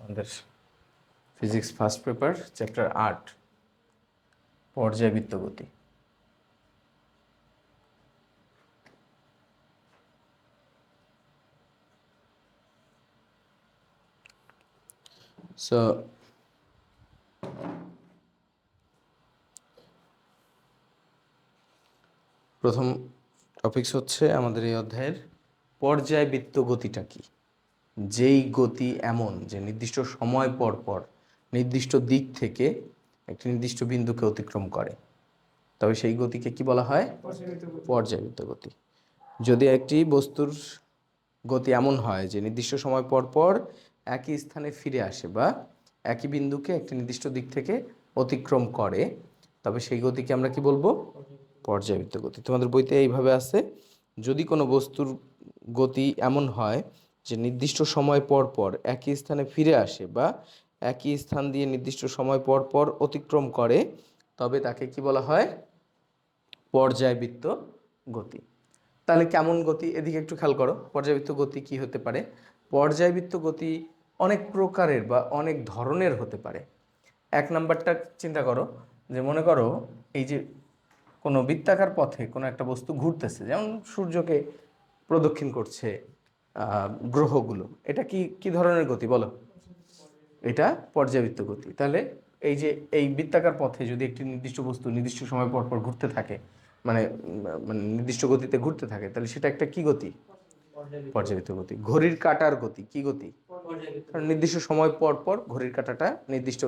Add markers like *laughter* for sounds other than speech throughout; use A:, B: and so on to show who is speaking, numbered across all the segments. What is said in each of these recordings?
A: আমাদের physics first paper chapter আট পর্যায়বৃত্ত গতি। সো প্রথম টপিকস হচ্ছে আমাদের এই অধ্যায়ের পর্যায়বৃত্ত গতিটা কি? যেই গতি এমন যে নির্দিষ্ট সময় পর পর নির্দিষ্ট দিক থেকে একটি নির্দিষ্ট বিন্দুকে অতিক্রম করে। তবে সেই গতিকে কি বলা হয়? পর্যায়বৃত্ত গতি। যদি একটি বস্তুর গতি এমন হয় যে নির্দিষ্ট সময় পর পর একই স্থানে ফিরে আসে বা একই বিন্দুকে একটি নির্দিষ্ট দিক থেকে অতিক্রম করে তবে সেই গতিকে আমরা কি বলব? পর্যায়বৃত্ত গতি। তোমাদের বইতে এইভাবে আছে যদি কোনো বস্তুর গতি এমন হয় যে নির্দিষ্ট সময় পর পর একই স্থানে ফিরে আসে বা একই স্থান দিয়ে নির্দিষ্ট সময় পর পর অতিক্রম করে, তবে তাকে কি বলা হয়? পর্যায়বৃত্ত গতি। তাহলে কেমন গতি? এদিকে একটু খেয়াল করো, পর্যায়বৃত্ত গতি কি হতে পারে? পর্যায়বৃত্ত গতি অনেক প্রকারের বা অনেক ধরনের হতে পারে। এক নাম্বারটা চিন্তা করো, যে মনে করো এই যে কোনো বৃত্তাকার পথে কোনো একটা বস্তু ঘুরতেছে, যেমন সূর্যকে প্রদক্ষিণ করছে গ্রহগুলো। এটা কি কি ধরনের গতি বলো? এটা পর্যাবৃত্ত গতি। তাহলে এই যে এই বৃত্তাকার পথে যদি একটি নির্দিষ্ট বস্তু নির্দিষ্ট সময় পর পর ঘুরতে থাকে মানে মানে নির্দিষ্ট গতিতে ঘুরতে থাকে তাহলে সেটা একটা কি গতি? পর্যাবৃত্ত গতি। ঘড়ির কাটার গতি কি গতি? কারণ নির্দিষ্ট সময় পর পর ঘড়ির কাঁটাটা নির্দিষ্ট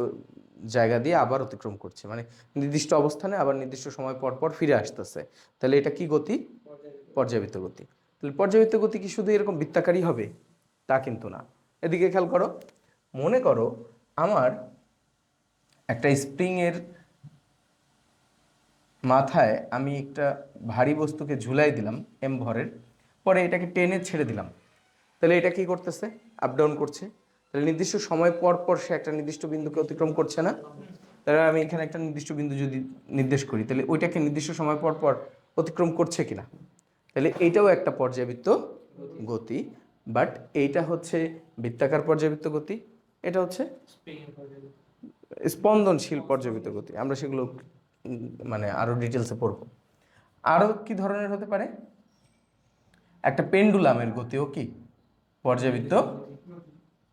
A: জায়গা দিয়ে আবার অতিক্রম করছে। মানে নির্দিষ্ট অবস্থানে আবার নির্দিষ্ট সময় পর পর ফিরে আসতেছে। তাহলে এটা কি গতি? পর্যাবৃত্ত গতি। তাহলে পর্যাবৃত্ত গতি কি শুধু এরকম বৃত্তাকারই হবে? তা কিন্তু না। এদিকে খেয়াল করো, মনে করো আমার একটা স্প্রিংয়ের মাথায় আমি একটা ভারী বস্তুকে ঝুলাই দিলাম এম ভরের পরে এটাকে টেনে ছেড়ে দিলাম। তাহলে এটা কি করতেছে? আপ ডাউন করছে। তাহলে নির্দিষ্ট সময় পর পর সে একটা নির্দিষ্ট বিন্দুকে অতিক্রম করছে না? তাহলে আমি এখানে একটা নির্দিষ্ট বিন্দু যদি নির্দেশ করি, তাহলে ওইটাকে নির্দিষ্ট সময় পর পর অতিক্রম করছে কিনা? তাহলে এটাও একটা পর্যাবৃত্ত গতি বাট এইটা হচ্ছে বৃত্তাকার পর্যাবৃত্ত গতি, এটা হচ্ছে স্পন্দনশীল পর্যাবৃত্ত গতি, আমরা সেগুলো মানে আরও ডিটেলসে পড়ব। আরও কি ধরনের হতে পারে? একটা পেন্ডুলামের গতিও কি? পর্যাবৃত্ত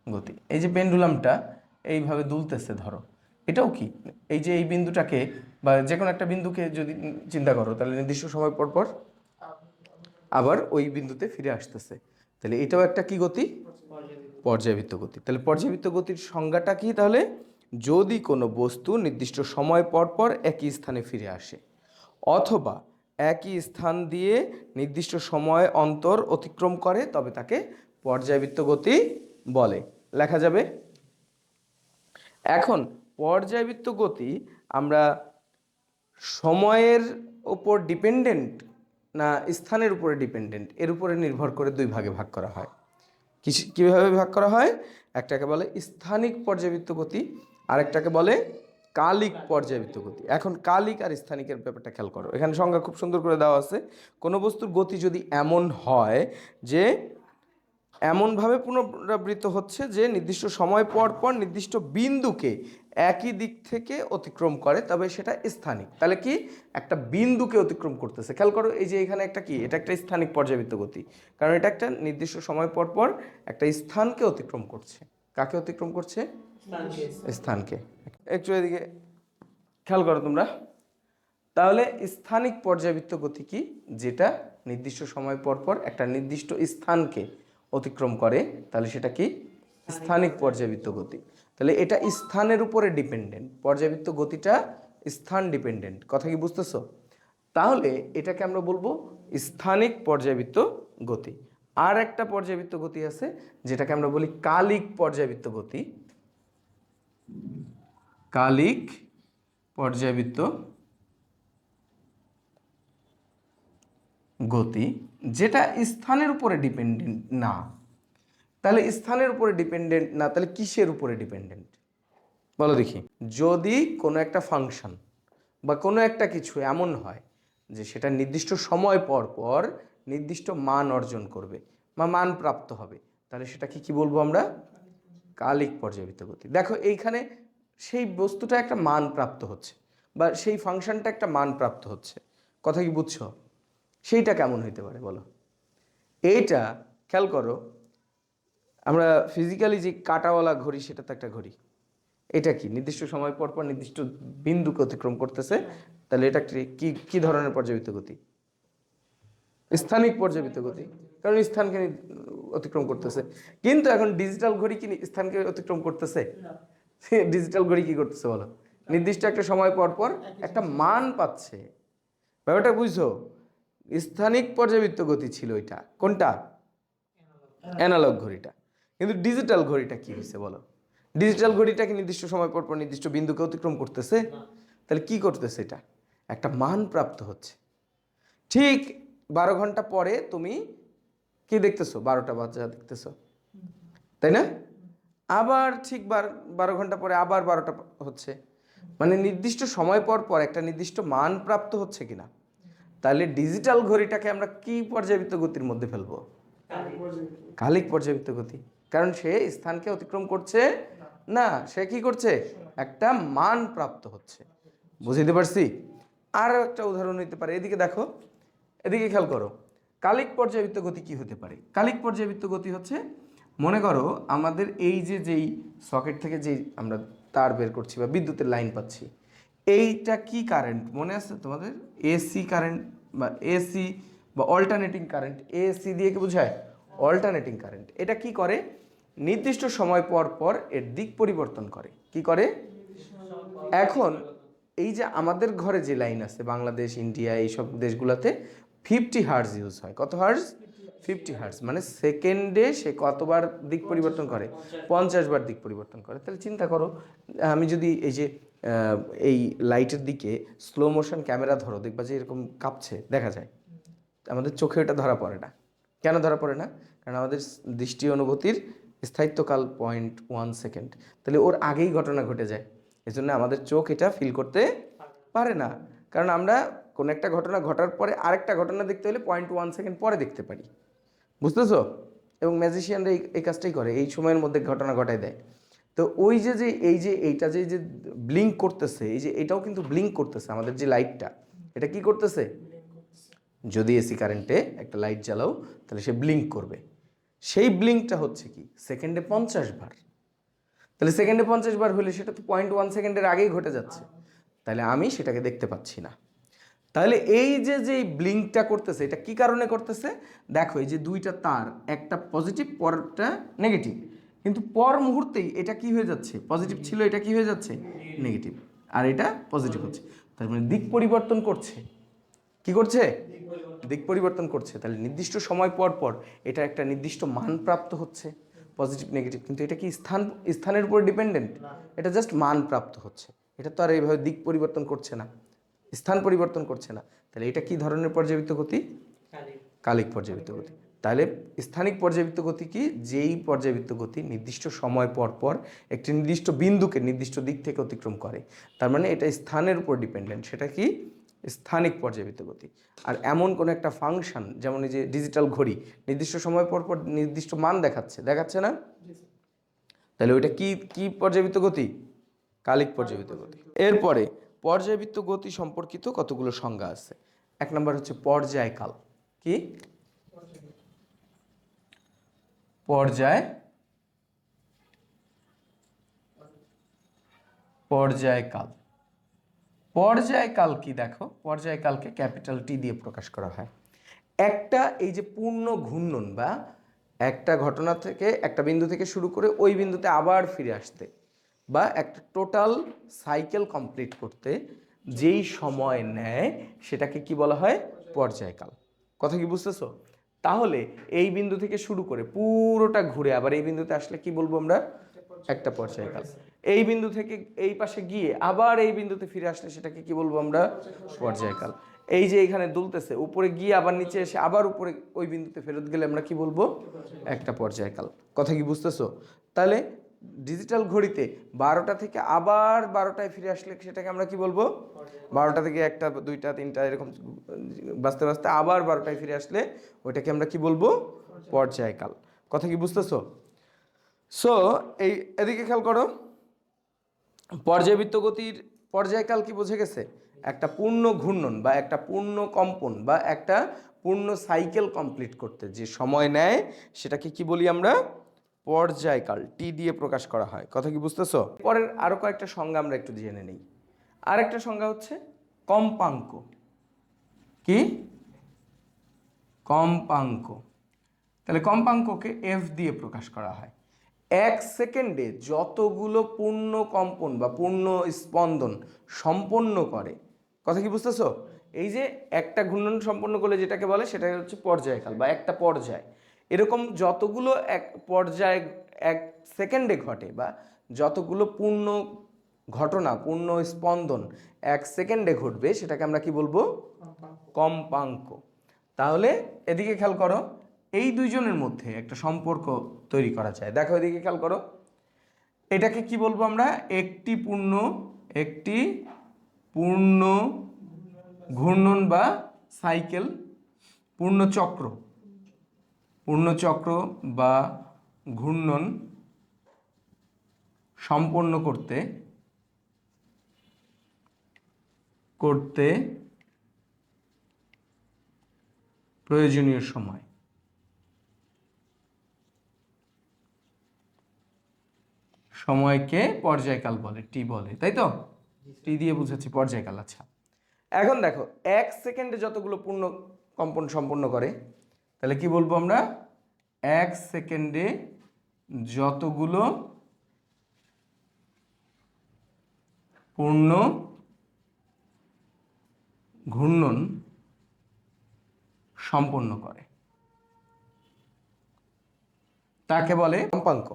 A: গতি। এই যে পেন্ডুলামটা এইভাবে দুলতেছে, ধরো। এটাও কি? এই যে এই বিন্দুটাকে বা যে কোনো একটা বিন্দুকে যদি চিন্তা করো, তাহলে নির্দিষ্ট সময় পর পর আবার ওই বিন্দুতে ফিরে আসতেছে। তাহলে এটাও একটা কি গতি? পর্যাবৃত্ত গতি। তাহলে পর্যাবৃত্ত গতির সংজ্ঞাটা কি? তাহলে যদি কোনো বস্তু নির্দিষ্ট সময় পর পর একই স্থানে ফিরে আসে, অথবা একই স্থান দিয়ে নির্দিষ্ট সময় অন্তর অতিক্রম করে, তবে তাকে পর্যাবৃত্ত গতি বলে। লেখা যাবে? এখন পর্যায়বৃত্ত গতি আমরা সময়ের ওপর ডিপেন্ডেন্ট না, স্থানের উপরে ডিপেন্ডেন্ট এর উপরে নির্ভর করে দুই ভাগে ভাগ করা হয়। কিস- কীভাবে ভাগ করা হয়? একটাকে বলে স্থানিক পর্যাবৃত্ত গতি, আরেকটাকে বলে কালিক পর্যাবৃত্ত গতি। এখন কালিক আর স্থানিকের ব্যাপারটা খেয়াল করো। এখানে সংজ্ঞা খুব সুন্দর করে দেওয়া আছে। কোনো বস্তুর গতি যদি এমন হয় যে এমনভাবে পুনরাবৃত্ত হচ্ছে যে নির্দিষ্ট সময় পর পর নির্দিষ্ট বিন্দুকে একই দিক থেকে অতিক্রম করে তবে সেটা স্থানিক। তাহলে কি? একটা বিন্দুকে অতিক্রম করতেছে। খেয়াল করো এই যে এখানে একটা কি? এটা একটা স্থানিক পর্যাবৃত্ত গতি। কারণ এটা একটা নির্দিষ্ট সময় পর পর একটা স্থানকে অতিক্রম করছে। কাকে অতিক্রম করছে? স্থানকে। একটু এদিকে খেয়াল করো তোমরা। তাহলে স্থানিক পর্যাবৃত্ত গতি কি? যেটা নির্দিষ্ট সময় পর পর একটা নির্দিষ্ট স্থানকে অতিক্রম করে তাহলে সেটা কি? স্থানিক পর্যাবৃত্ত গতি। তাহলে এটা স্থানের উপরে ডিপেন্ডেন্ট পর্যাবৃত্ত গতিটা স্থান ডিপেন্ডেন্ট কথা কি বুঝতেছো? তাহলে এটাকে আমরা বলব স্থানিক পর্যাবৃত্ত গতি। আর একটা পর্যাবৃত্ত গতি আছে, যেটাকে আমরা বলি কালিক পর্যাবৃত্ত গতি। কালিক পর্যাবৃত্ত গতি, যেটা স্থানের উপরে ডিপেন্ডেন্ট না। তাহলে স্থানের উপরে ডিপেন্ডেন্ট না, তাহলে কিসের উপরে ডিপেন্ডেন্ট বলো দেখি। যদি কোনো একটা ফাংশন বা কোনো একটা কিছু এমন হয় যে সেটা নির্দিষ্ট সময় পর পর নির্দিষ্ট মান অর্জন করবে বা মান প্রাপ্ত হবে, তাহলে সেটাকে কি বলব আমরা? কালিক পর্যাবৃত্ত গতি। দেখো এইখানে সেই বস্তুটা একটা মান প্রাপ্ত হচ্ছে বা সেই ফাংশনটা একটা মান প্রাপ্ত হচ্ছে। কথা কি বুঝছ? সেইটা কেমন হইতে পারে বলো? এইটা, খেয়াল করো আমরা ফিজিক্যালি যে কাটাওয়ালা ঘড়ি, সেটা তো একটা ঘড়ি। এটা কি? নির্দিষ্ট সময় পর পর নির্দিষ্ট বিন্দুকে অতিক্রম করতেছে। তাহলে এটা কি- কি ধরনের পর্যাবৃত্ত গতি? স্থানিক পর্যাবৃত্ত গতি। কারণ স্থানকে অতিক্রম করতেছে। কিন্তু এখন ডিজিটাল ঘড়ি কি স্থানকে অতিক্রম করতেছে? *laughs* ডিজিটাল ঘড়ি কি করতেছে বলো? নির্দিষ্ট একটা সময় পর পর একটা মান পাচ্ছে। ব্যাপারটা বুঝছ? স্থানিক পর্যাবৃত্ত গতি ছিল এটা। কোনটা? অ্যানালগ ঘড়িটা। কিন্তু ডিজিটাল ঘড়িটা কি হয়েছে বলো? ডিজিটাল ঘড়িটাকে নির্দিষ্ট সময় পর পর নির্দিষ্ট বিন্দুকে অতিক্রম করতেছে? তাহলে কি করতেছে এটা? একটা মান প্রাপ্ত হচ্ছে। ঠিক বারো ঘণ্টা পরে তুমি কি দেখতেছো? বারোটা বাজা দেখতেছো। তাই না? আবার ঠিক বার বারো ঘণ্টা পরে আবার বারোটা হচ্ছে। মানে নির্দিষ্ট সময় পর পর একটা নির্দিষ্ট মান প্রাপ্ত হচ্ছে কিনা? তাহলে ডিজিটাল ঘড়িটাকে আমরা কি পর্যাবৃত্ত গতির মধ্যে ফেলব? কালিক পর্যাবৃত্ত গতি। কারণ সে স্থানকে অতিক্রম করছে না, সে কি করছে? একটা মান প্রাপ্ত হচ্ছে। বুঝতে পারছি? আরও একটা উদাহরণ নিতে পারে। এদিকে দেখো, এদিকে খেয়াল করো। কালিক পর্যাবৃত্ত গতি কি হতে পারে? কালিক পর্যাবৃত্ত গতি হচ্ছে, মনে করো আমাদের এই যে যেই সকেট থেকে যেই আমরা তার বের করছি বা বিদ্যুতের লাইন পাচ্ছি, এইটা কি কারেন্ট? মনে আছে তোমাদের? এসি কারেন্ট বা এসি বা অল্টারনেটিং কারেন্ট, এসি দিয়ে কি বোঝায়? অল্টারনেটিং কারেন্ট এটা কি করে? নির্দিষ্ট সময় পর পর এর দিক পরিবর্তন করে। কি করে? এখন এই যে আমাদের ঘরে যে লাইন আছে, বাংলাদেশ ইন্ডিয়া এইসব দেশগুলোতে ফিফটি হার্স ইউজ হয়। কত হার্স ফিফটি হার্স মানে সেকেন্ডে সে কতবার দিক পরিবর্তন করে? পঞ্চাশ বার দিক পরিবর্তন করে। তাহলে চিন্তা করো, আমি যদি এই যে এই লাইটের দিকে স্লো মোশন ক্যামেরা ধরো, দেখবা যে এরকম কাঁপছে, দেখা যায়। আমাদের চোখে এটা ধরা পড়ে না। কেন ধরা পড়ে না? কারণ আমাদের দৃষ্টি অনুভূতির স্থায়িত্বকাল পয়েন্ট ওয়ান সেকেন্ড তাহলে ওর আগেই ঘটনা ঘটে যায়। এই জন্য আমাদের চোখ এটা ফিল করতে পারে না। কারণ আমরা কোনো একটা ঘটনা ঘটার পরে আরেকটা ঘটনা দেখতে হলে পয়েন্ট ওয়ান সেকেন্ড পরে দেখতে পারি। বুঝতেছো? এবং ম্যাজিশিয়ানরা এই এই কাজটাই করে, এই সময়ের মধ্যে ঘটনা ঘটায় দেয়। তো ওই যে যে, এই যে, এইটা যে যে ব্লিঙ্ক করতেছে, এই যে, এটাও কিন্তু ব্লিঙ্ক করতেছে আমাদের যে লাইটটা এটা কি করতেছে? যদি এসি কারেন্টে একটা লাইট জ্বালাও তাহলে সে ব্লিঙ্ক করবে। সেই ব্লিঙ্কটা হচ্ছে কি? সেকেন্ডে পঞ্চাশ বার। তাহলে সেকেন্ডে পঞ্চাশ বার হলে সেটা তো পয়েন্ট ওয়ান সেকেন্ডের আগেই ঘটে যাচ্ছে। তাহলে আমি সেটাকে দেখতে পাচ্ছি না। তাহলে এই যে যে ব্লিঙ্কটা করতেছে এটা কি কারণে করতেছে? দেখো এই যে দুইটা তার একটা পজিটিভ পরটা নেগেটিভ কিন্তু পর মুহূর্তেই এটা কি হয়ে যাচ্ছে? পজিটিভ ছিল এটা কি হয়ে যাচ্ছে? নেগেটিভ আর এটা পজিটিভ হচ্ছে। তার মানে দিক পরিবর্তন করছে। কি করছে? দিক পরিবর্তন করছে। তাহলে নির্দিষ্ট সময় পর পর এটা একটা নির্দিষ্ট মান প্রাপ্ত হচ্ছে পজিটিভ নেগেটিভ কিন্তু এটা কি স্থান স্থানের উপর ডিপেন্ডেন্ট এটা জাস্ট মান প্রাপ্ত হচ্ছে। এটা তো আর এইভাবে দিক পরিবর্তন করছে না স্থান পরিবর্তন করছে না। তাহলে এটা কি ধরনের পর্যাবৃত্ত গতি? কালিক। পর্যাবৃত্ত গতি। তাহলে স্থানিক পর্যাবৃত্ত গতি কি? যেই পর্যাবৃত্ত গতি নির্দিষ্ট সময় পর পর একটি নির্দিষ্ট বিন্দুকে নির্দিষ্ট দিক থেকে অতিক্রম করে। তার মানে এটা স্থানের উপর ডিপেন্ডেন্ট সেটা কি? স্থানিক পর্যাবৃত্ত গতি। আর এমন কোনো একটা ফাংশন যেমন এই যে ডিজিটাল ঘড়ি নির্দিষ্ট সময় পর পর নির্দিষ্ট মান দেখাচ্ছে। দেখাচ্ছে না? তাহলে ওইটা কি কি পর্যাবৃত্ত গতি? কালিক পর্যাবৃত্ত গতি। এরপরে পর্যাবৃত্ত গতি সম্পর্কিত কতগুলো সংজ্ঞা আছে? এক নম্বর হচ্ছে পর্যায়কাল। কি? পর্যায় পর্যায়কাল। পর্যায়কাল কি দেখো, পর্যায়কালকে ক্যাপিটাল টি দিয়ে প্রকাশ করা হয়। একটা এই যে পূর্ণ ঘূর্ণন বা একটা ঘটনা থেকে একটা বিন্দু থেকে শুরু করে ওই বিন্দুতে আবার ফিরে আসতে বা একটা টোটাল সাইকেল কমপ্লিট করতে যেই সময় নেয় সেটাকে কি বলা হয়? পর্যায়কাল। কথা কি বুঝতেছো? তাহলে এই বিন্দু থেকে শুরু করে পুরোটা ঘুরে আবার এই বিন্দুতে আসলে কি বলব আমরা? একটা পর্যায়কাল। এই বিন্দু থেকে এই পাশে গিয়ে আবার এই বিন্দুতে ফিরে আসলে সেটাকে কি বলব আমরা? পর্যায়কাল। এই যে এখানে দুলতেছে, উপরে গিয়ে আবার নিচে এসে আবার উপরে ওই বিন্দুতে ফেরত গেলে আমরা কি বলব? একটা পর্যায়কাল। কথা কি বুঝতেছো? তাহলে ডিজিটাল ঘড়িতে বারোটা থেকে আবার বারোটায় ফিরে আসলে সেটাকে আমরা কি বলব? বারোটা থেকে একটা, দুইটা, তিনটা এরকম বাঁচতে বাঁচতে আবার বারোটায় ফিরে আসলে ওইটাকে আমরা কি বলব? পর্যায়কাল। কথা কি বুঝতেছো? সো এই এদিকে খেয়াল করো। পর্যায়বৃত্ত গতির পর্যায়কাল কি বুঝে গেছে? একটা পূর্ণ ঘূর্ণন বা একটা পূর্ণ কম্পন বা একটা পূর্ণ সাইকেল কমপ্লিট করতে, যে সময় নেয় সেটাকে কি বলি আমরা? পর্যায়কাল টি দিয়ে প্রকাশ করা হয়। কথা কি বুঝতেছো? পরের আরও কয়েকটা সংজ্ঞা আমরা একটু জেনে নেই। আরেকটা সংজ্ঞা হচ্ছে কম্পাঙ্ক। কি? কম্পাঙ্ক। তাহলে কম্পাঙ্ককে এফ দিয়ে প্রকাশ করা হয়। এক সেকেন্ডে যতগুলো পূর্ণ কম্পন বা পূর্ণ স্পন্দন সম্পন্ন করে কথা কি বুঝতেছো? এই যে একটা ঘূর্ণন সম্পন্ন করলে যেটাকে বলে সেটা হচ্ছে পর্যায়কাল বা একটা পর্যায়। এরকম যতগুলো এক পর্যায় এক সেকেন্ডে ঘটে বা যতগুলো পূর্ণ ঘটনা পূর্ণ স্পন্দন এক সেকেন্ডে ঘটবে সেটাকে আমরা কি বলব? কম্পাঙ্ক। তাহলে এদিকে খেয়াল করো এই দুইজনের মধ্যে একটা সম্পর্ক তৈরি করা যায়। দেখো এদিকে খেয়াল করো। এটাকে কি বলব আমরা? একটি পূর্ণ একটি পূর্ণ ঘূর্ণন বা সাইকেল, পূর্ণ চক্র। পূর্ণ চক্র বা ঘূর্ণন সম্পন্ন করতে করতে প্রয়োজনীয় সময়। সময়কে পর্যায়কাল বলে টি বলে, তাই তো? টি দিয়ে বুঝাচ্ছি পর্যায়কাল আচ্ছা। এখন দেখো, এক সেকেন্ডে যতগুলো পূর্ণ কম্পন সম্পন্ন করে, তাহলে কি বলব আমরা? এক সেকেন্ডে যতগুলো পূর্ণ ঘূর্ণন সম্পন্ন করে, তাকে বলে কম্পাঙ্ক।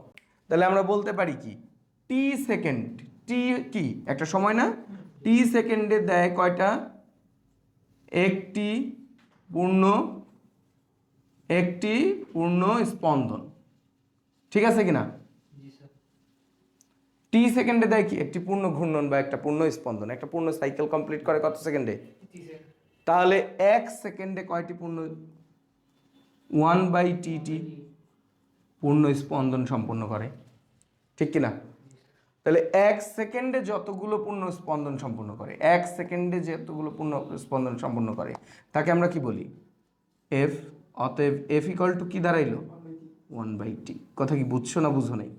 A: তাহলে আমরা বলতে পারি কি? টি সেকেন্ড টি কি? একটা সময় না? টি সেকেন্ডে দেয় কয়টা? একটি পূর্ণ একটি পূর্ণ স্পন্দন। ঠিক আছে কি না টি সেকেন্ডে দেয় কি? একটি পূর্ণ ঘূর্ণন বা একটা পূর্ণ স্পন্দন। একটা পূর্ণ সাইকেল কমপ্লিট করে কত সেকেন্ডে তাহলে এক সেকেন্ডে কয়টি পূর্ণ? ওয়ান বাই টি টি পূর্ণ স্পন্দন সম্পন্ন করে। ঠিক কি না তাহলে এক সেকেন্ডে যতগুলো পূর্ণ স্পন্দন সম্পন্ন করে, এক সেকেন্ডে যতগুলো পূর্ণ স্পন্দন সম্পন্ন করে, তাকে আমরা কি বলি? এফ অতএব এফ ইকাল টু কি দাঁড়াইলো? ওয়ান বাই টি কথা কি বুঝছ না বুঝো নাই?